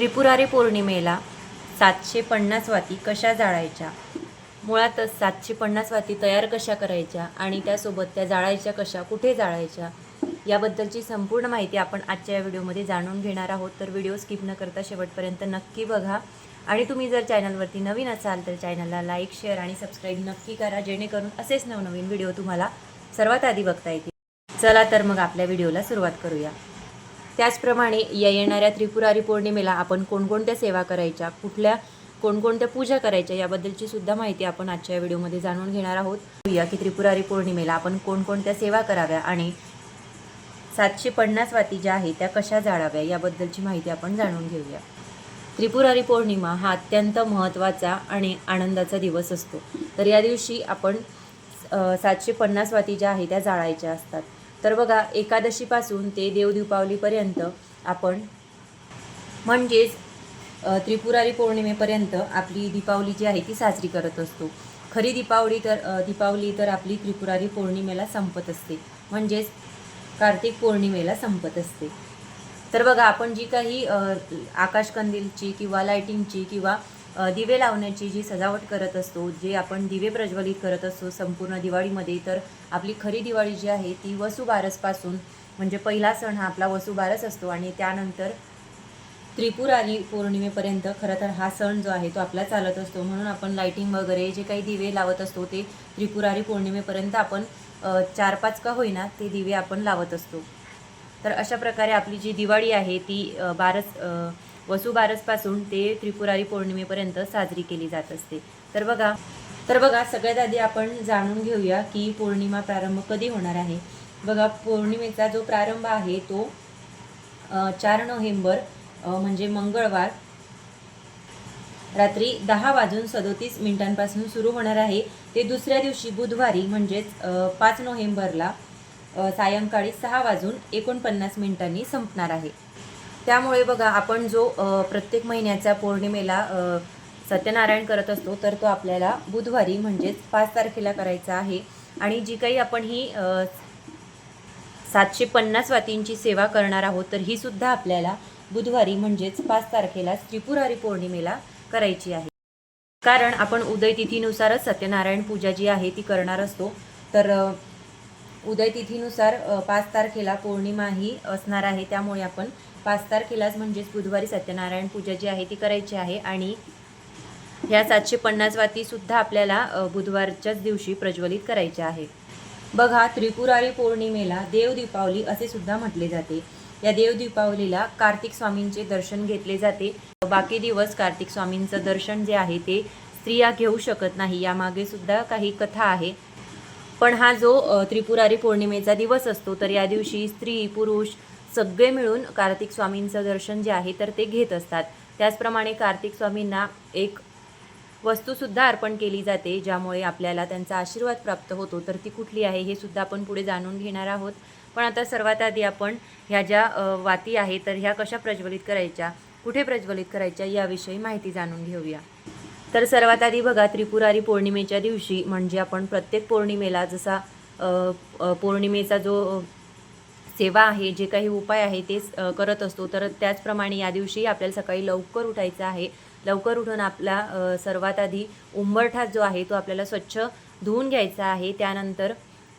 त्रिपुरारी पौर्णिमेला सातशे पन्नास वाती कशा जाळायच्या? मुळातच सातशे पन्नास वाती तयार कशा करायच्या आणि त्यासोबत त्या जाळायच्या कशा कुठे जाळायच्या? याबद्दलची संपूर्ण माहिती आपण आजच्या या व्हिडिओमध्ये जाणून घेणार आहोत. तर व्हिडिओ स्किप न करता शेवटपर्यंत नक्की बघा. आणि तुम्ही जर चॅनलवरती नवीन असाल तर चॅनलला लाईक शेअर आणि सबस्क्राईब नक्की करा जेणेकरून असेच नवनवीन व्हिडिओ तुम्हाला सर्वात आधी बघता येतील. चला तर मग आपल्या व्हिडिओला सुरुवात करूया. त्याचप्रमाणे या येणाऱ्या त्रिपुरारी पौर्णिमेला आपण कोणकोणत्या सेवा करायच्या कुठल्या कोणकोणत्या पूजा करायच्या याबद्दलची सुद्धा माहिती आपण आजच्या या व्हिडिओमध्ये जाणून घेणार आहोत. या की त्रिपुरारी पौर्णिमेला आपण कोणकोणत्या सेवा कराव्या आणि सातशे पन्नास वाती ज्या आहेत त्या कशा जाळाव्या याबद्दलची माहिती आपण जाणून घेऊया. त्रिपुरारी पौर्णिमा हा अत्यंत महत्त्वाचा आणि आनंदाचा दिवस असतो. तर या दिवशी आपण सातशे पन्नास वाती ज्या आहेत त्या जाळायच्या असतात. तर बघा एकादशीपासून ते देवदीपावलीपर्यंत आपण म्हणजेच त्रिपुरारी पौर्णिमेपर्यंत आपली दीपावली जी आहे ती साजरी करत असतो. खरी दीपावली तर दीपावली तर आपली त्रिपुरारी पौर्णिमेला संपत असते. म्हणजेच कार्तिक पौर्णिमेला संपत असते. तर बघा आपण जी काही आकाशकंदीलची किंवा लायटिंगची किंवा दिवे लावण्याची जी सजावट करत असतो जे आपण दिवे प्रज्वलित करत असतो संपूर्ण दिवाळीमध्ये तर आपली खरी दिवाळी जी आहे ती वसुबारसपासून म्हणजे पहिला सण हा आपला वसुबारस असतो आणि त्यानंतर त्रिपुरारी पौर्णिमेपर्यंत खरं तर हा सण जो आहे तो आपला चालत असतो. म्हणून आपण लाईटिंग वगैरे जे काही दिवे लावत असतो ते त्रिपुरारी पौर्णिमेपर्यंत आपण चार पाच का होईना ते दिवे आपण लावत असतो. तर अशा प्रकारे आपली जी दिवाळी आहे ती बारस वसुबारसपासून ते त्रिपुरारी पौर्णिमेपर्यंत साजरी केली जात असते. तर बघा तर बघा सगळ्यात आधी आपण जाणून घेऊया की पौर्णिमा प्रारंभ कधी होणार आहे. बघा पौर्णिमेचा जो प्रारंभ आहे तो चार नोव्हेंबर म्हणजे मंगळवार रात्री दहा वाजून सदोतीस मिनिटांपासून सुरू होणार आहे. ते दुसऱ्या दिवशी बुधवारी म्हणजेच पाच नोव्हेंबरला सायंकाळी सहा वाजून एकोणपन्नास मिनिटांनी संपणार आहे. त्यामुळे बघा आपण जो प्रत्येक महिन्याच्या पौर्णिमेला सत्यनारायण करत असतो तर तो आपल्याला बुधवारी म्हणजेच पाच तारखेला करायचा आहे. आणि जी काही आपण ही सातशे पन्नास वातींची सेवा करणार आहोत तर ही सुद्धा आपल्याला बुधवारी म्हणजेच पाच तारखेला त्रिपुरारी पौर्णिमेला करायची आहे. कारण आपण उदयतिथीनुसारच सत्यनारायण पूजा जी आहे ती करणार असतो. तर उदयतिथीनुसार पाच तारखेला पौर्णिमा ही असणार आहे. त्यामुळे आपण पाच तारखेलाच म्हणजेच बुधवारी सत्यनारायण पूजा जी आहे ती करायची आहे आणि ह्या सातशे पन्नास वातीसुद्धा आपल्याला बुधवारच्याच दिवशी प्रज्वलित करायच्या आहे. बघा त्रिपुरारी पौर्णिमेला देव दीपावली असे सुद्धा म्हटले जाते. या देव दीपावलीला कार्तिक स्वामींचे दर्शन घेतले जाते. बाकी दिवस कार्तिक स्वामींचं दर्शन जे आहे ते स्त्रिया घेऊ शकत नाही यामागे सुद्धा काही कथा आहे. पण हा जो त्रिपुरारी पौर्णिमेचा दिवस असतो तर या दिवशी स्त्री पुरुष सगळे मिळून कार्तिक स्वामींचं दर्शन जे आहे तर ते घेत असतात. त्याचप्रमाणे कार्तिक स्वामींना एक वस्तूसुद्धा अर्पण केली जाते ज्यामुळे आपल्याला त्यांचा आशीर्वाद प्राप्त होतो. तर ती कुठली आहे हे सुद्धा आपण पुढे जाणून घेणार आहोत. पण आता सर्वात आधी आपण ह्या ज्या वाती आहे तर ह्या कशा प्रज्वलित करायच्या कुठे प्रज्वलित करायच्या याविषयी माहिती जाणून घेऊया. तर सर्वात आधी बघा त्रिपुरारी पौर्णिमेच्या दिवशी म्हणजे आपण प्रत्येक पौर्णिमेला जसा पौर्णिमेचा जो सेवा आहे जे काही उपाय आहे तेच करत असतो. तर त्याचप्रमाणे या दिवशी आपल्याला सकाळी लवकर उठायचं आहे. लवकर उठून आपला सर्वात आधी उंबरठा जो आहे तो आपल्याला स्वच्छ धुवून घ्यायचा आहे. त्यानंतर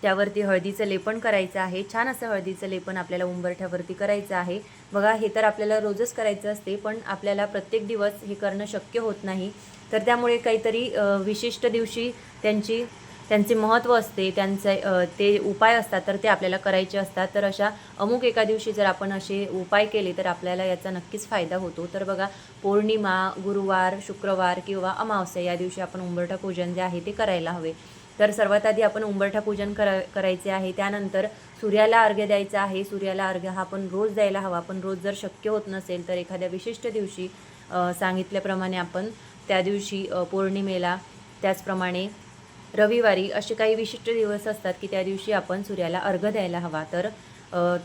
त्यावरती हळदीचं लेपन करायचं आहे. छान असं हळदीचं लेपन आपल्याला उंबरठ्यावरती करायचं आहे. बघा हे तर आपल्याला रोजच करायचं असते पण आपल्याला प्रत्येक दिवस हे करणं शक्य होत नाही. तर त्यामुळे काहीतरी विशिष्ट दिवशी त्यांची त्यांचे महत्त्व असते त्यांचे ते उपाय असतात तर ते आपल्याला करायचे असतात. तर अशा अमुक एका दिवशी जर आपण असे उपाय केले तर आपल्याला याचा नक्कीच फायदा होतो. तर बघा पौर्णिमा गुरुवार शुक्रवार किंवा अमावस्या या दिवशी आपण उंबरठा पूजन जे आहे ते करायला हवे. तर सर्वात आधी आपण उंबरठा पूजन करा करायचे आहे. त्यानंतर सूर्याला अर्घ्य द्यायचा आहे. सूर्याला अर्घ्य हा आपण रोज द्यायला हवा. पण रोज जर शक्य होत नसेल तर एखाद्या विशिष्ट दिवशी सांगितल्याप्रमाणे आपण त्या दिवशी पौर्णिमेला त्याचप्रमाणे रविवारी असे काही विशिष्ट दिवस असतात की त्या दिवशी आपण सूर्याला अर्घ द्यायला हवा. तर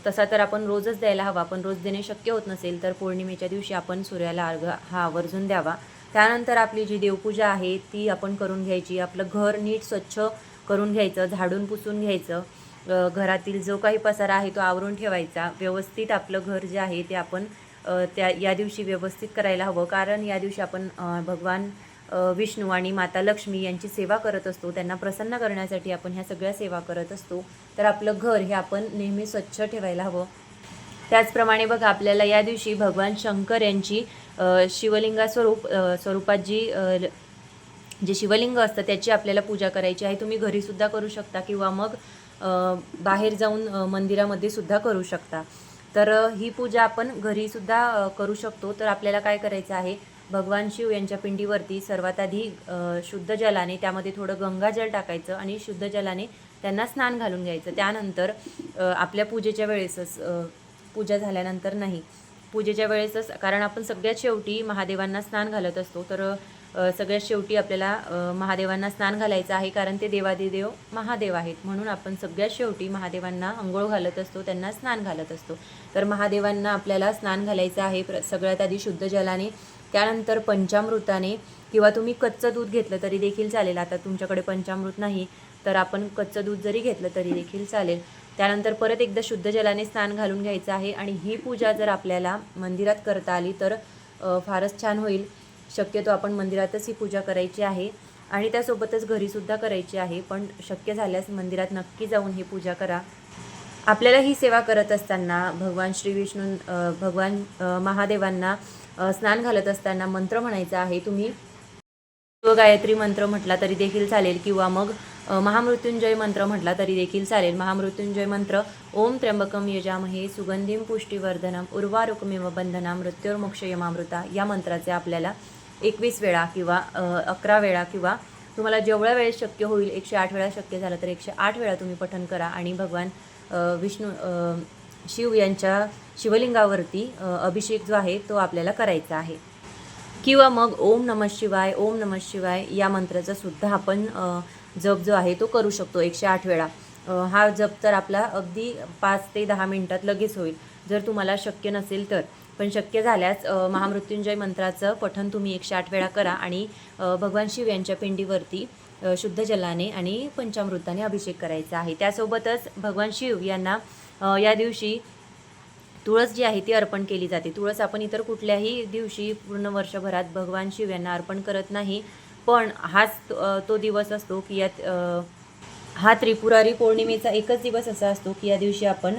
तसा तर आपण रोजच द्यायला हवा पण रोज देणे शक्य होत नसेल तर पौर्णिमेच्या दिवशी आपण सूर्याला अर्घ हा आवर्जून द्यावा. त्यानंतर आपली जी देवपूजा आहे ती आपण करून घ्यायची. आपलं घर नीट स्वच्छ करून घ्यायचं झाडून पुसून घ्यायचं. घरातील जो काही पसारा आहे तो आवरून ठेवायचा. व्यवस्थित आपलं घर जे आहे ते आपण त्या या दिवशी व्यवस्थित करायला हवं. कारण या दिवशी आपण भगवान विष्णू आणि माता लक्ष्मी यांची सेवा करत असतो. त्यांना प्रसन्न करण्यासाठी आपण ह्या सगळ्या सेवा करत असतो. तर आपलं घर हे आपण नेहमी स्वच्छ ठेवायला हवं. त्याचप्रमाणे बघा आपल्याला या दिवशी भगवान शंकर यांची शिवलिंगा स्वरूप स्वरूपात जी जे शिवलिंग असतं त्याची आपल्याला पूजा करायची आहे. तुम्ही घरीसुद्धा करू शकता किंवा मग बाहेर जाऊन मंदिरामध्ये सुद्धा करू शकता. तर ही पूजा आपण घरीसुद्धा करू शकतो. तर आपल्याला काय करायचं आहे? भगवान शिव यांच्या पिंडीवरती सर्वात आधी शुद्ध जलाने त्यामध्ये थोडं गंगाजल टाकायचं आणि शुद्ध जलाने त्यांना स्नान घालून घ्यायचं. त्यानंतर आपल्या पूजेच्या वेळेसच पूजा झाल्यानंतर नाही. पूजेच्या वेळेसच कारण आपण सगळ्यात शेवटी महादेवांना स्नान घालत असतो तर सगळ्यात शेवटी आपल्याला महादेवांना स्नान घालायचं आहे कारण ते देवादिदेव महादेव आहेत. म्हणून आपण सगळ्यात शेवटी महादेवांना आंघोळ घालत असतो त्यांना स्नान घालत असतो. तर महादेवांना आपल्याला स्नान घालायचं आहे प्र सगळ्यात आधी शुद्ध जलाने त्यानंतर पंचामृताने किंवा तुम्ही कच्चं दूध घेतलं तरी देखील चालेल. आता तुमच्याकडे पंचामृत नाही तर आपण कच्चं दूध जरी घेतलं तरी देखील चालेल. त्यानंतर परत एकदा शुद्ध जलाने स्नान घालून घ्यायचं आहे. आणि ही पूजा जर आपल्याला मंदिरात करता आली तर फारच छान होईल. शक्यतो आपण मंदिरातच ही पूजा करायची आहे. आणि त्यासोबतच घरीसुद्धा करायची आहे. पण शक्य झाल्यास मंदिरात नक्की जाऊन ही पूजा करा. आपल्याला ही सेवा करत असताना भगवान श्री विष्णू भगवान महादेवांना स्नान घालत असताना मंत्र म्हणायचा आहे. तुम्ही शिव गायत्री मंत्र म्हटला तरी देखील चालेल किंवा मग महामृत्युंजय मंत्र म्हटला तरी देखील चालेल. महामृत्युंजय मंत्र ओम त्र्यंबकम यजामहे सुगंधीम पुष्टीवर्धनम उर्वारुकमेव बंधना मृत्युर्मोक्षयमामृता. या मंत्राचे आपल्याला एकवीस वेळा किंवा अकरा वेळा किंवा तुम्हाला जेवढ्या वेळेस शक्य होईल एकशे आठ वेळा शक्य झालं तर एकशे आठ वेळा तुम्ही पठन करा आणि भगवान विष्णू शिव यांच्या शिवलिंगावरती अभिषेक जो आहे तो आपल्याला करायचा आहे. किंवा मग ओम नमः शिवाय ओम नमः शिवाय या मंत्राचा सुद्धा आपण जप जो आहे तो करू शकतो एकशे आठ वेळा. हा जप तर आपला अगदी पाच ते दहा मिनटात लगेच होईल. जर तुम्हाला शक्य नसेल तर. पण शक्य झाल्यास महामृत्युंजय मंत्राचं पठण तुम्ही एकशे आठ वेळा करा आणि भगवान शिव यांच्या पिंडीवरती शुद्ध जलाने आणि पंचामृताने अभिषेक करायचा आहे. त्यासोबतच भगवान शिव यांना या दिवशी तुळस जी आहे ती अर्पण केली जाते. तुळस आपण इतर कुठल्याही दिवशी पूर्ण वर्षभरात भगवान शिव यांना अर्पण करत नाही. पण हाच तो- दिवस असतो की यात हा त्रिपुरारी पौर्णिमेचा एकच दिवस असा असतो की या दिवशी आपण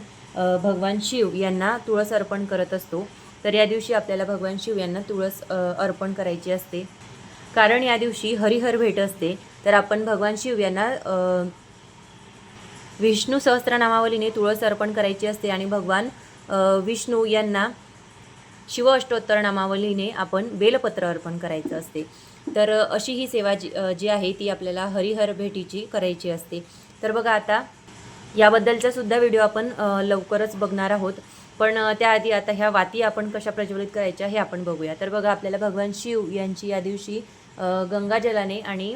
भगवान शिव यांना तुळस अर्पण करत असतो. तर या दिवशी आपल्याला भगवान शिव यांना तुळस अर्पण करायची असते. कारण या दिवशी हरिहर भेट असते. तर आपण भगवान शिव यांना विष्णू सहस्त्रनामावलीने तुळस अर्पण करायची असते आणि भगवान विष्णू यांना शिव अष्टोत्तर नामावलीने आपण बेलपत्र अर्पण करायचं असते. तर अशी ही सेवा जी जी आहे ती आपल्याला हरिहर भेटीची करायची असते. तर बघा आता याबद्दलचा सुद्धा व्हिडिओ आपण लवकरच बघणार आहोत. पण त्याआधी आता ह्या वाती आपण कशा प्रज्वलित करायच्या हे आपण बघूया. तर बघा आपल्याला भगवान शिव यांची या दिवशी गंगाजलाने आणि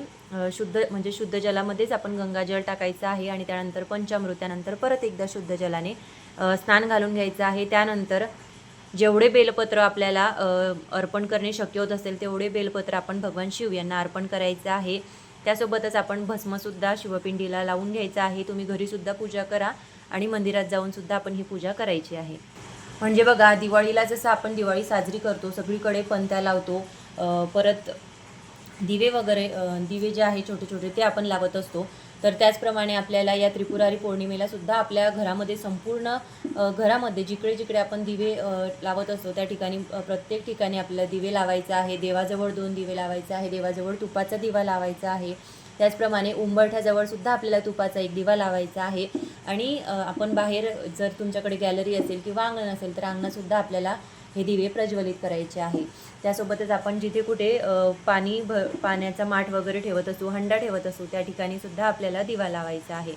शुद्ध म्हणजे शुद्ध जलामध्येच आपण गंगाजल टाकायचं आहे आणि त्यानंतर पंचामृत्यानंतर परत एकदा शुद्ध जलाने स्नान घालून घ्यायचं आहे. त्यानंतर जेवढे बेलपत्र आपल्याला अर्पण करणे शक्य होत असेल तेवढे बेलपत्र आपण भगवान शिव यांना अर्पण करायचं आहे. त्यासोबतच आपण भस्मसुद्धा शिवपिंडीला लावून घ्यायचं आहे. तुम्ही घरीसुद्धा पूजा करा आणि मंदिरात जाऊनसुद्धा आपण ही पूजा करायची आहे. म्हणजे बघा दिवाळीला जसं आपण दिवाळी साजरी करतो सगळीकडे पंत्या लावतो परत दिवे वगैरे दिवे जे आहे छोटे छोटे ते आपण लावत असतो. तर त्याचप्रमाणे आपल्याला या त्रिपुरारी पौर्णिमेला सुद्धा आपल्या घरामध्ये संपूर्ण घरामध्ये जिकडे जिकडे आपण दिवे लावत असतो त्या ठिकाणी प्रत्येक ठिकाणी आपल्याला दिवे लावायचं आहे. देवाजवळ दोन दिवे लावायचे आहे. देवाजवळ तुपाचा दिवा लावायचा आहे. त्याचप्रमाणे उंबरठ्याजवळ सुद्धा आपल्याला तुपाचा एक दिवा लावायचा आहे. आणि आपण बाहेर जर तुमच्याकडे गॅलरी असेल किंवा अंगण असेल तर अंगणातसुद्धा आपल्याला हे दिवे प्रज्वलित करायचे आहे. त्यासोबतच आपण जिथे कुठे पाणी भ पाण्याचा माठ वगैरे ठेवत असू हंडा ठेवत असू त्या ठिकाणी सुद्धा आपल्याला दिवा लावायचा आहे.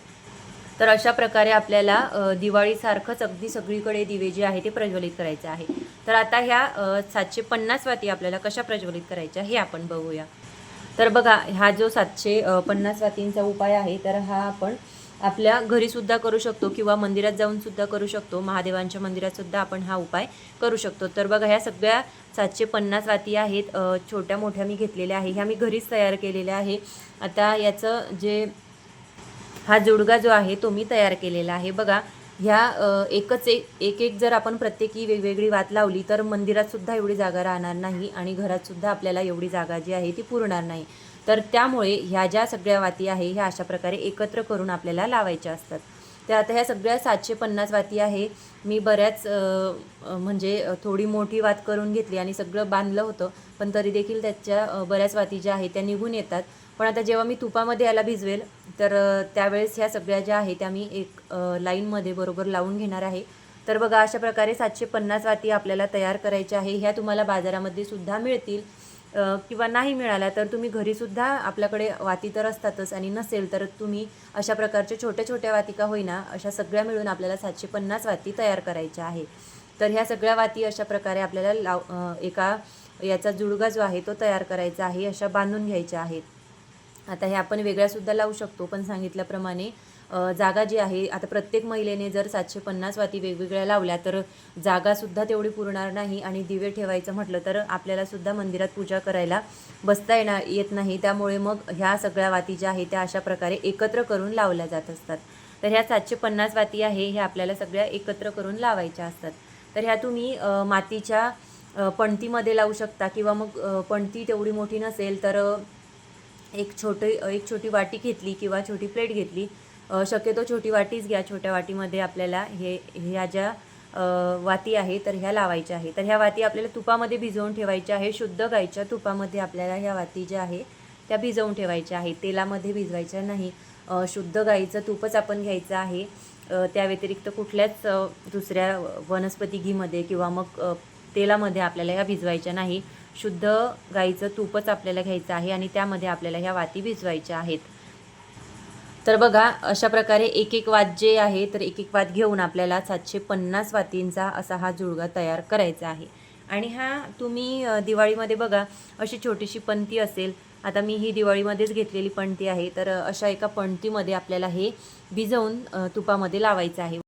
तर अशा प्रकारे आपल्याला दिवाळीसारखंच अगदी सगळीकडे दिवे जे आहे ते प्रज्वलित करायचे आहे. तर आता ह्या सातशे पन्नास वाती आपल्याला कशा प्रज्वलित करायच्या हे आपण बघूया. तर बघा हा जो सातशे पन्नास वातींचा उपाय आहे तर हा आपण आपल्या घरीसुद्धा करू शकतो किंवा मंदिरात जाऊन सुद्धा करू शकतो. महादेवांच्या मंदिरातसुद्धा आपण हा उपाय करू शकतो. तर बघा ह्या सगळ्या सातशे पन्नास वाती आहेत. छोट्या मोठ्या मी घेतलेल्या आहे. ह्या मी घरीच तयार केलेल्या आहे. आता याचं जे हा जुडगा जो आहे तो मी तयार केलेला आहे. बघा ह्या एकच एक एक एक जर आपण प्रत्येकी वेगवेगळी वात लावली तर मंदिरातसुद्धा एवढी जागा राहणार नाही आणि घरातसुद्धा आपल्याला एवढी जागा जी आहे ती पुरणार नाही. तर त्यामुळे ह्या ज्या सगळ्या वाती आहे ह्या अशा प्रकारे एकत्र करून आपल्याला लावायच्या असतात. त्या आता ह्या सगळ्या सातशे पन्नास वाती आहे मी बऱ्याच म्हणजे थोडी मोठी वात करून घेतली आणि सगळं बांधलं होतं पण तरी देखील त्याच्या बऱ्याच वाती ज्या आहेत त्या निघून येतात. पण आता जेव्हा मी तुपामध्ये याला भिजवेल तर त्यावेळेस ह्या सगळ्या ज्या आहे त्या मी एक लाईनमध्ये बरोबर लावून घेणार आहे. तर बघा अशा प्रकारे सातशे पन्नास वाती आपल्याला तयार करायच्या आहे ह्या तुम्हाला बाजारामध्ये सुद्धा मिळतील. किंवा नाही मिळाला तर तुम्ही घरीसुद्धा आपल्याकडे वाती तर असतातच आणि नसेल तर तुम्ही अशा प्रकारच्या छोट्या छोट्या वाती का होईना अशा सगळ्या मिळून आपल्याला सातशे पन्नास वाती तयार करायच्या आहे. तर ह्या सगळ्या वाती अशा प्रकारे आपल्याला लाव एका याचा जुडगा जो आहे तो तयार करायचा आहे अशा बांधून घ्यायच्या आहेत. आता हे आपण वेगळ्यासुद्धा लावू शकतो पण सांगितल्याप्रमाणे जागा जी आहे आता प्रत्येक महिलेने जर सातशे पन्नास वाती वेगवेगळ्या लावल्या तर जागासुद्धा तेवढी पुरणार नाही आणि दिवे ठेवायचं म्हटलं तर आपल्यालासुद्धा मंदिरात पूजा करायला बसता येणार येत नाही. त्यामुळे मग ह्या सगळ्या वाती ज्या आहेत त्या अशा प्रकारे एकत्र करून लावल्या जात असतात. तर ह्या सातशे पन्नास वाती आहे ह्या आपल्याला सगळ्या एकत्र करून लावायच्या असतात. तर ह्या तुम्ही मातीच्या पणतीमध्ये लावू शकता किंवा मग पणती तेवढी मोठी नसेल तर एक छोटे एक छोटी वाटी घेतली किंवा छोटी प्लेट घेतली शक्यतो छोटी वाटीच घ्या. छोट्या वाटीमध्ये आपल्याला हे ह्या ज्या वाती आहे तर ह्या लावायच्या आहे तर ह्या वाती आपल्याला तुपामध्ये भिजवून ठेवायच्या आहे शुद्ध गाईच्या तुपामध्ये आपल्याला ह्या वाती ज्या आहे त्या भिजवून ठेवायच्या आहे तेलामध्ये भिजवायच्या नाही. शुद्ध गाईचं तूपच आपण घ्यायचं आहे. त्या व्यतिरिक्त कुठल्याच दुसऱ्या वनस्पती घीमध्ये किंवा मग तेलामध्ये आपल्याला ह्या भिजवायच्या नाही. शुद्ध गाईचं तूपच आपल्याला घ्यायचं आहे आणि त्यामध्ये आपल्याला ह्या वाती भिजवायच्या आहेत. तर बघा अशा प्रकारे एक एक वाद जे आहे तर एक एक वाद घेऊन आपल्याला सातशे पन्नास वातींचा असा हा जुळगा तयार करायचा आहे. आणि हा तुम्ही दिवाळीमध्ये बघा अशी छोटीशी पणती असेल. आता मी ही दिवाळीमध्येच घेतलेली पणती आहे तर अशा एका पणतीमध्ये आपल्याला हे भिजवून तुपामध्ये लावायचं आहे.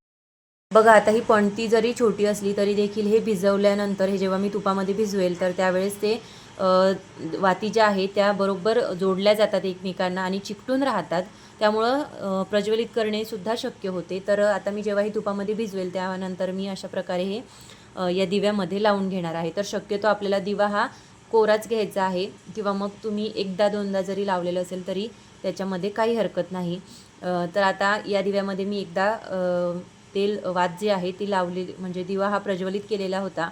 बघा आता ही पणती जरी छोटी असली तरी देखील हे भिजवल्यानंतर हे जेव्हा मी तुपामध्ये भिजवेल तर त्यावेळेस ते वाती ज्या आहेत त्या बरोबर जोडल्या जातात एकमेकांना आणि चिकटून राहतात. त्यामुळं प्रज्वलित करणे सुद्धा शक्य होते. तर आता मी जेव्हाही तुपामध्ये भिजवेल त्यानंतर मी अशा प्रकारे हे या दिव्यामध्ये लावून घेणार आहे. तर शक्यतो आपल्याला दिवा हा कोराच घ्यायचा आहे किंवा मग तुम्ही एकदा दोनदा जरी लावलेलं असेल तरी त्याच्यामध्ये काही हरकत नाही. तर आता या दिव्यामध्ये मी एकदा तेल वात जे आहे ती लावलेली म्हणजे दिवा हा प्रज्वलित केलेला होता.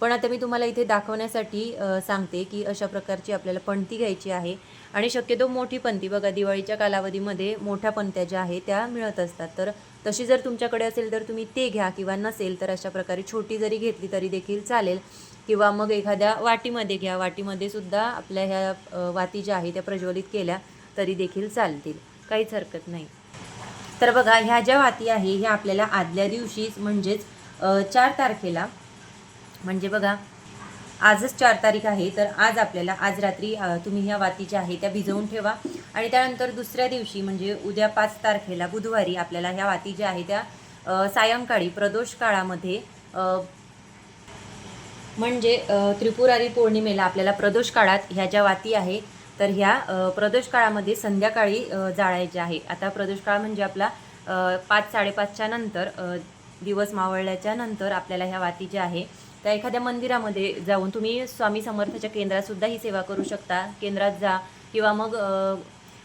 पण आता मी तुम्हाला इथे दाखवण्यासाठी सांगते की अशा प्रकारची आपल्याला पणती घ्यायची आहे. आणि शक्यतो मोठी पणती बघा दिवाळीच्या कालावधीमध्ये मोठ्या पणत्या ज्या आहे त्या मिळत असतात. तर तशी जर तुमच्याकडे असेल तर तुम्ही ते घ्या किंवा नसेल तर अशा प्रकारे छोटी जरी घेतली तरी देखील चालेल. किंवा मग एखाद्या वाटीमध्ये घ्या. वाटीमध्ये सुद्धा आपल्या ह्या वाती ज्या आहे त्या प्रज्वलित केल्या तरी देखील चालतील. काहीच हरकत नाही. तर बघा ह्या ज्या वाती आहे ह्या आपल्याला आदल्या दिवशीच म्हणजेच चार तारखेला म्हणजे बघा आजच चार तारीख आहे तर आज आपल्याला आज रात्री तुम्ही ह्या वाती ज्या आहे त्या भिजवून ठेवा. आणि त्यानंतर दुसऱ्या दिवशी म्हणजे उद्या पाच तारखेला बुधवारी आपल्याला ह्या वाती ज्या आहे त्या सायंकाळी प्रदोष काळामध्ये म्हणजे त्रिपुरारी पौर्णिमेला आपल्याला प्रदोष काळात ह्या ज्या वाती आहे तर ह्या प्रदोष काळामध्ये संध्याकाळी जाळायच्या आहे. आता प्रदोष काळ म्हणजे आपला पाच साडेपाचच्या नंतर दिवस मावळल्याच्या नंतर आपल्याला ह्या वाती ज्या आहे त्या एखाद्या मंदिरामध्ये जाऊन तुम्ही स्वामी समर्थाच्या केंद्रात सुद्धा ही सेवा करू शकता. केंद्रात जा किंवा मग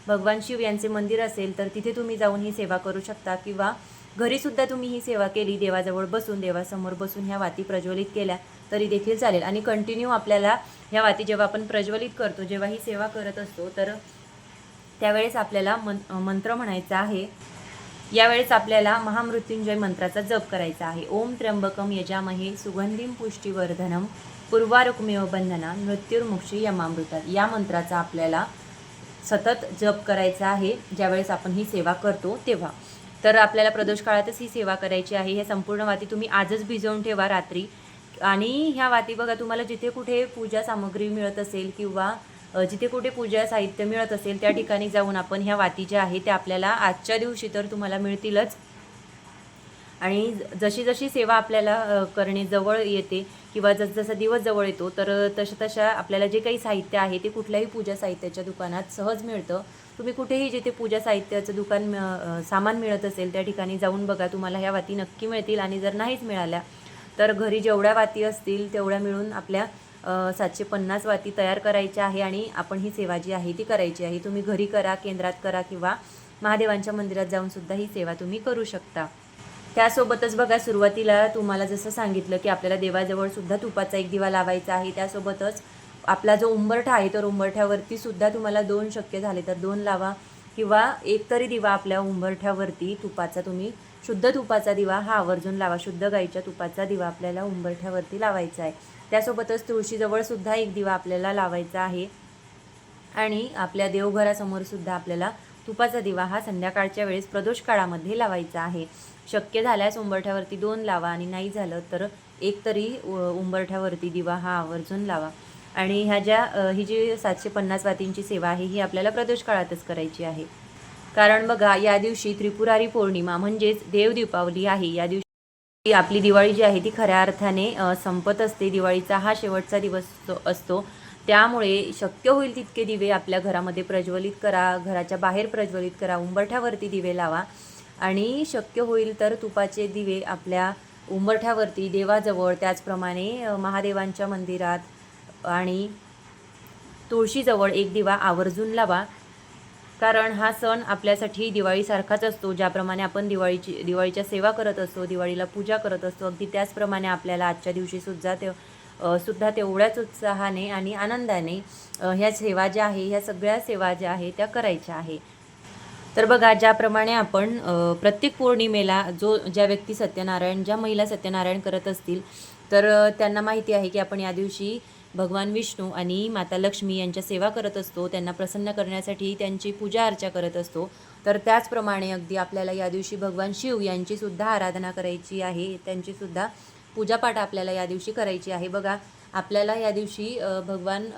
भगवान शिव यांचे मंदिर असेल तर तिथे तुम्ही जाऊन ही सेवा करू शकता किंवा घरीसुद्धा तुम्ही ही सेवा केली देवाजवळ बसून देवासमोर बसून ह्या वाती प्रज्वलित केल्या तरी देखील चालेल. आणि कंटिन्यू आपल्याला ह्या वाती जेव्हा आपण प्रज्वलित करतो जेव्हा ही सेवा करत असतो तर त्यावेळेस आपल्याला मन मंत्र म्हणायचा आहे यावेळेस आपल्याला महामृत्युंजय मंत्राचा जप करायचा आहे. ओम त्र्यंबकम यजामहे सुगंधिम पुष्टीवर्धनम पूर्वारुक्मेव बंधना मृत्युर्मुक्षी यमामृतात या मंत्राचा आपल्याला सतत जप करायचा आहे. ज्यावेळेस आपण ही सेवा करतो तेव्हा. तर आपल्याला प्रदोष काळातच ही सेवा करायची आहे. हे संपूर्ण वाती तुम्ही आजच भिजवून ठेवा रात्री. आणि ह्या वाती बघा तुम्हाला जिथे कुठे पूजा सामग्री मिळत असेल किंवा जिथे कुठे पूजा साहित्य मिळत असेल त्या ठिकाणी जाऊन आपण ह्या वाती ज्या आहे त्या आपल्याला आजच्या दिवशी तर तुम्हाला मिळतीलच. आणि ज- जशी जशी सेवा आपल्याला करणे जवळ येते किंवा जसजसा दिवस जवळ येतो तर तशा तशा आपल्याला जे काही साहित्य आहे ते कुठल्याही पूजा साहित्याच्या दुकानात सहज मिळतं. तुम्ही कुठेही जिथे पूजा साहित्याचं दुकान सामान मिळत असेल त्या ठिकाणी जाऊन बघा तुम्हाला ह्या वाती नक्की मिळतील. आणि जर नाहीच मिळाल्या तर घरी जेवढ्या वाती असतील तेवढ्या मिळून आपल्या सातशे पन्नास वाती तयार करायच्या आहे आणि आपण ही सेवा जी आहे ती करायची आहे. तुम्ही घरी करा केंद्रात करा किंवा महादेवांच्या मंदिरात जाऊनसुद्धा ही सेवा तुम्ही करू शकता. त्यासोबतच बघा सुरुवातीला तुम्हाला जसं सांगितलं की आपल्याला देवाजवळ सुद्धा तुपाचा एक दिवा लावायचा आहे. त्यासोबतच आपला जो उंबरठा आहे तर उंबरठ्यावरती सुद्धा तुम्हाला दोन शक्य झाले तर दोन लावा किंवा एक तरी दिवा आपल्या उंबरठ्यावरती तुपाचा तुम्ही शुद्ध तुपाचा दिवा हा आवर्जून लावा. शुद्ध गाईच्या तुपाचा दिवा आपल्याला उंबरठ्यावरती लावायचा आहे. त्यासोबतच तुळशीजवळ सुद्धा एक दिवा आपल्याला लावायचा आहे. आणि आपल्या देवघरासमोर सुद्धा आपल्याला तुपाचा दिवा हा संध्याकाळच्या वेळेस प्रदोष काळामध्ये लावायचा आहे. शक्य झाल्यास उंबरठ्यावरती दोन लावा आणि नाही झालं तर एक तरी उ- उंबरठ्यावरती दिवा हा आवर्जून लावा. आणि ह्या ज्या ही जी सातशे पन्नास वातींची सेवा आहे ही आपल्याला प्रदोष काळातच करायची आहे. कारण बघा या दिवशी त्रिपुरारी पौर्णिमा म्हणजेच देव दीपावली आहे. या दिवशी आपली दिवाळी जी आहे ती खऱ्या अर्थाने संपत असते. दिवाळीचा हा शेवटचा दिवस असतो त्यामुळे शक्य होईल तितके दिवे आपल्या घरामध्ये प्रज्वलित करा घराच्या बाहेर प्रज्वलित करा उंबरठ्यावरती दिवे लावा. आणि शक्य होईल तर तुपाचे दिवे आपल्या उंबरठ्यावरती देवाजवळ त्याचप्रमाणे महादेवांच्या मंदिरात आणि तुळशीजवळ एक दिवा आवर्जून लावा. कारण हा सण आपल्यासाठी दिवाळीसारखाच असतो ज्याप्रमाणे आपण दिवाळीची दिवाळीच्या सेवा करत असतो दिवाळीला पूजा करत असतो. अगदी त्याचप्रमाणे आपल्याला आजच्या दिवशी सुद्धा ते सुद्धा तेवढ्याच उत्साहाने आणि आनंदाने ह्या सेवा ज्या आहे ह्या सगळ्या सेवा ज्या आहे त्या करायच्या आहे. तर बघा ज्याप्रमाणे आपण प्रत्येक पौर्णिमेला जो ज्या व्यक्ती सत्यनारायण ज्या महिला सत्यनारायण करत असतील तर त्यांना माहिती आहे की आपण या दिवशी भगवान विष्णू आणि माता लक्ष्मी यांच्या सेवा करत असतो त्यांना प्रसन्न करण्यासाठी त्यांची पूजा अर्चा करत असतो. तर त्याचप्रमाणे अगदी आपल्याला या दिवशी भगवान शिव यांचीसुद्धा आराधना करायची आहे. त्यांचीसुद्धा पूजापाठ आपल्याला या दिवशी करायची आहे. बघा आपल्याला या दिवशी भगवान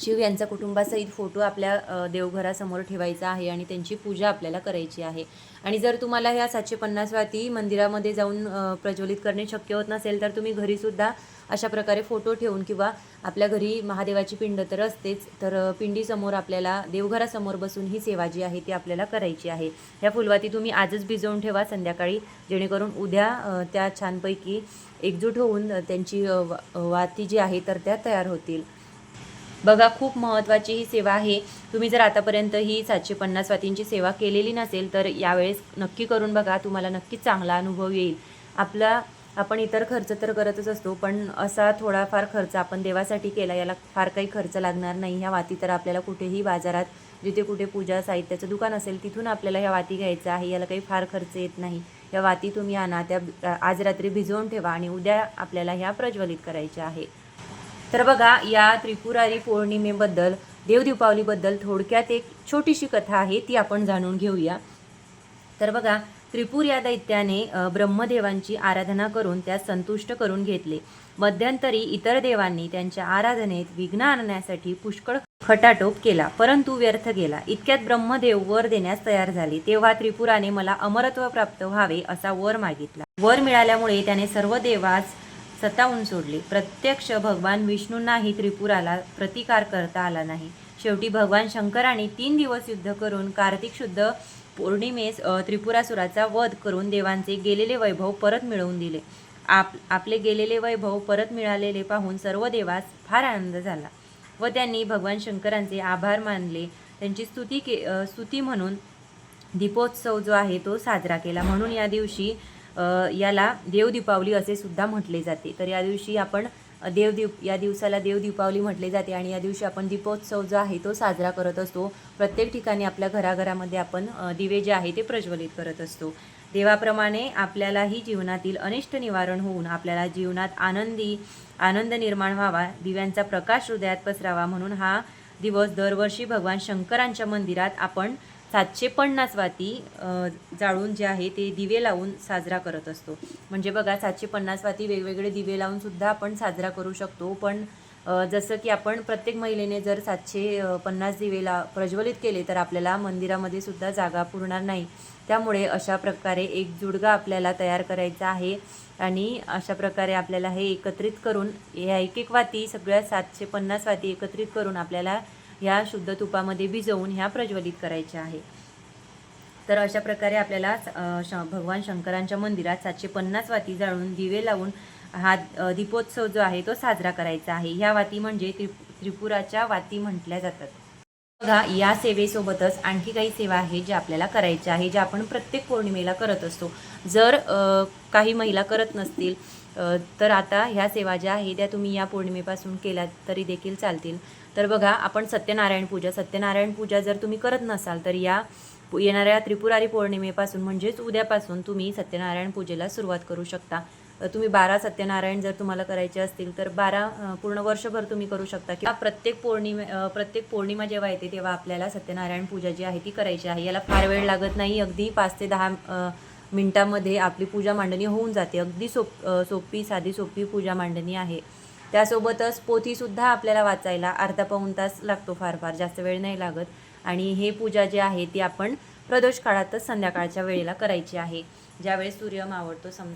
शिव यांचा कुटुंबासहित फोटो आपल्या देवघरासमोर ठेवायचा आहे आणि त्यांची पूजा आपल्याला करायची आहे. आणि जर तुम्हाला ह्या सातशे पन्नास वाती मंदिरामध्ये जाऊन प्रज्वलित करणे शक्य होत नसेल तर तुम्ही घरीसुद्धा अशा प्रकारे फोटो ठेवून किंवा आपल्या घरी महादेवाची पिंड तर असतेच तर पिंडीसमोर आपल्याला देवघरासमोर बसून ही सेवा जी आहे ती आपल्याला करायची आहे. ह्या फुलवाती तुम्ही आजच भिजवून ठेवा संध्याकाळी जेणेकरून उद्या त्या छानपैकी एकजूट होऊन त्यांची वाती जी आहे तर त्या तयार होतील. बघा खूप महत्त्वाची ही सेवा आहे. तुम्ही जर आतापर्यंत ही सातशे पन्नास वातींची सेवा केलेली नसेल तर यावेळेस नक्की करून बघा तुम्हाला नक्कीच चांगला अनुभव येईल. आपला आपण इतर खर्च तर करतच असतो पण असा थोडाफार खर्च आपण देवासाठी केला याला फार काही खर्च लागणार नाही. ह्या वाती तर आपल्याला कुठेही बाजारात जिथे कुठे पूजा साहित्याचं दुकान असेल तिथून आपल्याला ह्या वाती घ्यायचं आहे. याला काही फार खर्च येत नाही. या वाती तुम्ही आणा त्या आज रात्री भिजवून ठेवा आणि उद्या आपल्याला ह्या प्रज्वलित करायच्या आहे. तर बघा या त्रिपुरारी पौर्णिमेबद्दल देवदीपावलीबद्दल थोडक्यात एक छोटीशी कथा आहे ती आपण जाणून घेऊया. तर बघा त्रिपुर या दैत्याने ब्रह्मदेवांची आराधना करून त्यास संतुष्ट करून घेतले. मध्यंतरी इतर देवांनी त्यांच्या आराधनेत विघ्न आणण्यासाठी पुष्कळ खटाटोप केला परंतु व्यर्थ गेला. इतक्यात ब्रह्मदेव वर देण्यास तयार झाले. तेव्हा त्रिपुराने मला अमरत्व प्राप्त व्हावे असा वर मागितला. वर मिळाल्यामुळे त्याने सर्व देवास सतावून सोडले. प्रत्यक्ष भगवान विष्णूंनाही त्रिपुराला प्रतिकार करता आला नाही. शेवटी भगवान शंकराने तीन दिवस युद्ध करून कार्तिक शुद्ध पौर्णिमेस त्रिपुरासुराचा वध करून देवांचे गेलेले वैभव परत मिळवून दिले. आप आपले गेलेले वैभव परत मिळालेले पाहून सर्व देवास फार आनंद झाला व त्यांनी भगवान शंकरांचे आभार मानले. त्यांची स्तुती के स्तुती म्हणून दीपोत्सव जो आहे तो साजरा केला. म्हणून या दिवशी याला देव दीपावली असे सुद्धा म्हटले जाते. तर या दिवशी आपण देवदीप या दिवसाला देवदीपावली म्हटले जाते आणि या दिवशी आपण दीपोत्सव जो आहे तो साजरा करत असतो. प्रत्येक ठिकाणी आपल्या घराघरामध्ये आपण दिवे जे आहे ते प्रज्वलित करत असतो. देवाप्रमाणे आपल्यालाही जीवनातील अनिष्ट निवारण होऊन आपल्याला जीवनात आनंदी आनंद निर्माण व्हावा दिव्यांचा प्रकाश हृदयात पसरावा म्हणून हा दिवस दरवर्षी भगवान शंकरांच्या मंदिरात आपण सातशे पन्नास वाती जाळून जे आहे ते दिवे लावून साजरा करत असतो. म्हणजे बघा सातशे पन्नास वाती वेगवेगळे दिवे लावूनसुद्धा आपण साजरा करू शकतो. पण जसं की आपण प्रत्येक महिलेने जर सातशे पन्नास दिवेला प्रज्वलित केले तर आपल्याला मंदिरामध्ये सुद्धा जागा पुरणार नाही. त्यामुळे अशा प्रकारे एक जुडगा आपल्याला तयार करायचा आहे आणि अशा प्रकारे आपल्याला हे एकत्रित करून या एक एक वाती सगळ्या सातशे पन्नास वाती एकत्रित करून आपल्याला ह्या शुद्ध तुपामध्ये भिजवून ह्या प्रज्वलित करायच्या आहे. तर अशा प्रकारे आपल्याला श भगवान शंकरांच्या मंदिरात सातशे पन्नास वाती जाळून दिवे लावून हा दीपोत्सव जो आहे तो साजरा करायचा आहे. ह्या वाती म्हणजे त्रि त्रिपुराच्या वाती म्हटल्या जातात. बघा या सेवेसोबतच आणखी काही सेवा आहेत ज्या आपल्याला करायच्या आहे ज्या आपण प्रत्येक पौर्णिमेला करत असतो. जर काही महिला करत नसतील तर आता ह्या सेवा ज्या आहेत त्या तुम्ही या पौर्णिमेपासून केल्या तरी देखील चालतील. तर बघा आपण सत्यनारायण पूजा सत्यनारायण पूजा जर तुम्ही करत नसाल तर या येणाऱ्या त्रिपुरारी पौर्णिमेपासून म्हणजेच उद्यापासून तुम्ही सत्यनारायण पूजेला सुरुवात करू शकता. तुम्ही बारा सत्यनारायण जर तुम्हाला करायचे असतील तर बारा पूर्ण वर्षभर तुम्ही करू शकता. किंवा प्रत्येक पौर्णिमे प्रत्येक पौर्णिमा जेव्हा येते तेव्हा आपल्याला सत्यनारायण पूजा जी आहे ती करायची आहे. याला फार वेळ लागत नाही. अगदी पाच ते दहा मिनटामध्ये आपली पूजा मांडणी होऊन जाते. अगदी सोप सोपी साधी सोपी पूजा मांडणी आहे. त्यासोबतच पोथीसुद्धा आपल्याला वाचायला अर्धा पाऊण तास लागतो फार फार जास्त वेळ नाही लागत. आणि हे पूजा जी आहे ती आपण प्रदोष काळातच संध्याकाळच्या वेळेला करायची आहे. ज्यावेळेस सूर्य मावळतो सम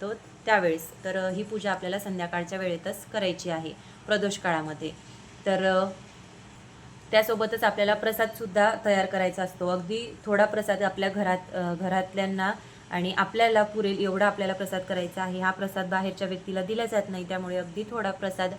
तो त्यावेळेस. तर ही पूजा आपल्याला संध्याकाळच्या वेळेतच करायची आहे प्रदोष काळामध्ये. तर त्यासोबतच आपल्याला प्रसादसुद्धा तयार करायचा असतो. अगदी थोडा प्रसाद आपल्या घरात घरातल्यांना आणि आपल्याला पुरेल एवढा आपल्याला प्रसाद करायचा आहे. हा प्रसाद बाहेरच्या व्यक्तीला दिला जात नाही. त्यामुळे अगदी थोडा प्रसाद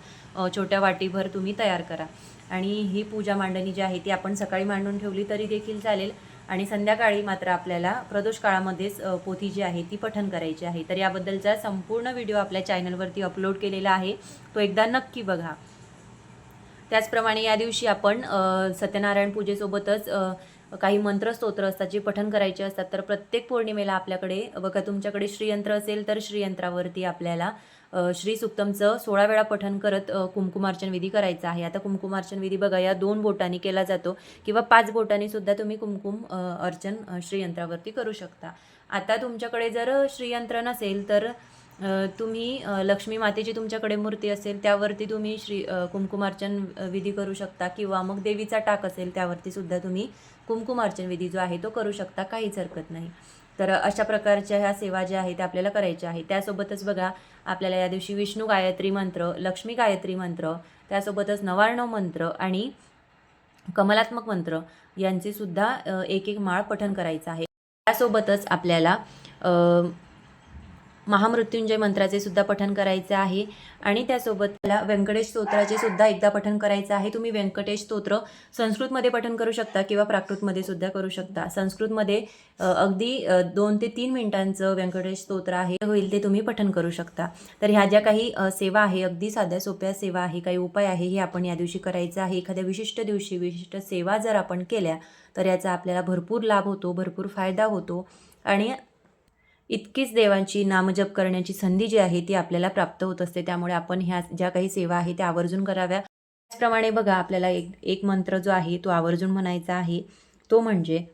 छोट्या वाटीभर तुम्ही तयार करा. आणि ही पूजा मांडणी जी आहे ती आपण सकाळी मांडून ठेवली तरी देखील चालेल. आणि संध्याकाळी मात्र आपल्याला प्रदोष काळामध्येच पोथी जी आहे ती पठन करायची आहे. तर याबद्दलचा संपूर्ण व्हिडिओ आपल्या चॅनलवरती अपलोड केलेला आहे. तो एकदा नक्की बघा. त्याचप्रमाणे या दिवशी आपण सत्यनारायण पूजेसोबतच काही मंत्रस्तोत्र असतात जे पठण करायचे असतात तर प्रत्येक पौर्णिमेला आपल्याकडे बघा तुमच्याकडे श्रीयंत्र असेल तर श्रीयंत्रावरती आपल्याला श्री सुक्तमचं सोळा वेळा पठण करत कुमकुमार्चन विधी करायचा आहे. आता कुंकुमार्चन विधी बघा या दोन बोटांनी केला जातो किंवा पाच बोटांनी सुद्धा तुम्ही कुमकुम अर्चन श्रीयंत्रावरती करू शकता. आता तुमच्याकडे जर श्रीयंत्र नसेल तर तुम्ही लक्ष्मी मातेची तुमच्याकडे मूर्ती असेल त्यावरती तुम्ही श्री कुमकुमार्चन कुंकुमार्चन विधी करू शकता किंवा मग देवीचा टाक असेल त्यावरती सुद्धा तुम्ही कुंकुमार्चन विधी जो आहे तो करू शकता काहीच हरकत नाही. तर अशा प्रकारच्या ह्या सेवा ज्या आहेत त्या आपल्याला करायच्या आहे त्यासोबतच बघा आपल्याला या दिवशी विष्णू गायत्री मंत्र लक्ष्मी गायत्री मंत्र त्यासोबतच नवार्णव मंत्र आणि कमलात्मक मंत्र यांचे सुद्धा एक एक माळ पठण करायचं आहे. त्यासोबतच आपल्याला महामृत्युंजय मंत्राचे सुद्धा पठण करायचे आहे. आणि त्यासोबत मला व्यंकटेश स्तोत्राचे सुद्धा एकदा पठण करायचं आहे. तुम्ही व्यंकटेश स्तोत्र संस्कृतमध्ये पठण करू शकता किंवा प्राकृतमध्ये सुद्धा करू शकता. संस्कृतमध्ये अगदी दोन ते तीन मिनिटांचं व्यंकटेश स्तोत्र आहे. होईल ते तुम्ही पठण करू शकता. तर ह्या ज्या काही सेवा आहे अगदी साध्या सोप्या सेवा आहे काही उपाय आहे हे आपण या दिवशी करायचं आहे. एखाद्या विशिष्ट दिवशी विशिष्ट सेवा जर आपण केल्या तर याचा आपल्याला भरपूर लाभ होतो भरपूर फायदा होतो. आणि इतकीच देवांची नामजप करण्याची संधी जी आहे ती आपल्याला प्राप्त होत असते. त्यामुळे आपण ह्या ज्या काही सेवा आहे त्या आवर्जून कराव्या. त्याचप्रमाणे बघा आपल्याला एक एक मंत्र जो आहे तो आवर्जून म्हणायचा आहे. तो म्हणजे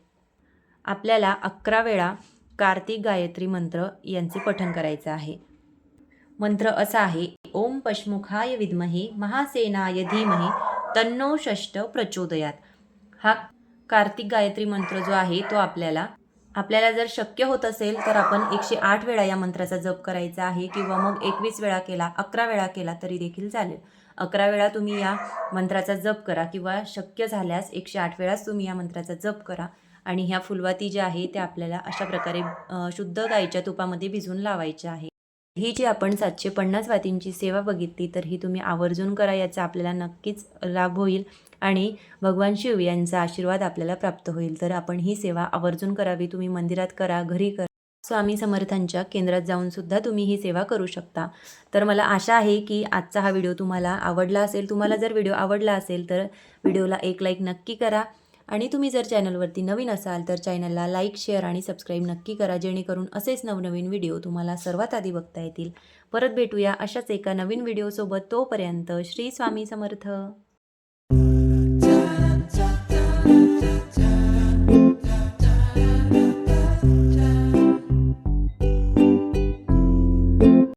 आपल्याला अकरा वेळा कार्तिक गायत्री मंत्र यांचे पठण करायचं आहे. मंत्र असा आहे ओम पश्मुखाय विद्महे महासेनाय धीमहे तन्नो षष्ट प्रचोदयात. हा कार्तिक गायत्री मंत्र जो आहे तो आपल्याला आपल्याला जर शक्य होत असेल तर आपण एकशे आठ वेळा या मंत्राचा जप करायचा आहे किंवा मग एकवीस वेळा केला अकरा वेळा केला तरी देखील चालेल. अकरा वेळा तुम्ही या मंत्राचा जप करा किंवा शक्य झाल्यास एकशे आठ वेळाच तुम्ही या मंत्राचा जप करा आणि ह्या फुलवाती ज्या आहे त्या आपल्याला अशा प्रकारे शुद्ध गाईच्या तुपामध्ये भिजून लावायच्या आहे ही जी आपण सातशे पन्नास वातींची सेवा बघितली तर ही तुम्ही आवर्जून करा याचा आपल्याला नक्कीच लाभ होईल आणि भगवान शिव यांचा आशीर्वाद आपल्याला प्राप्त होईल. तर आपण ही सेवा आवर्जून करावी तुम्ही मंदिरात करा घरी करा. स्वामी समर्थांच्या केंद्रात जाऊन सुद्धा तुम्ही ही सेवा करू शकता. तर मला आशा आहे की आजचा हा व्हिडिओ तुम्हाला आवडला असेल. तुम्हाला जर व्हिडिओ आवडला असेल तर व्हिडिओला एक लाईक नक्की करा. आणि तुम्ही जर चॅनलवरती नवीन असाल तर चॅनलला लाईक शेअर आणि सबस्क्राईब नक्की करा जेणेकरून असेच नवनवीन व्हिडिओ तुम्हाला सर्वात आधी बघता येतील. परत भेटूया अशाच एका नवीन व्हिडिओसोबत तोपर्यंत श्री स्वामी समर्थ.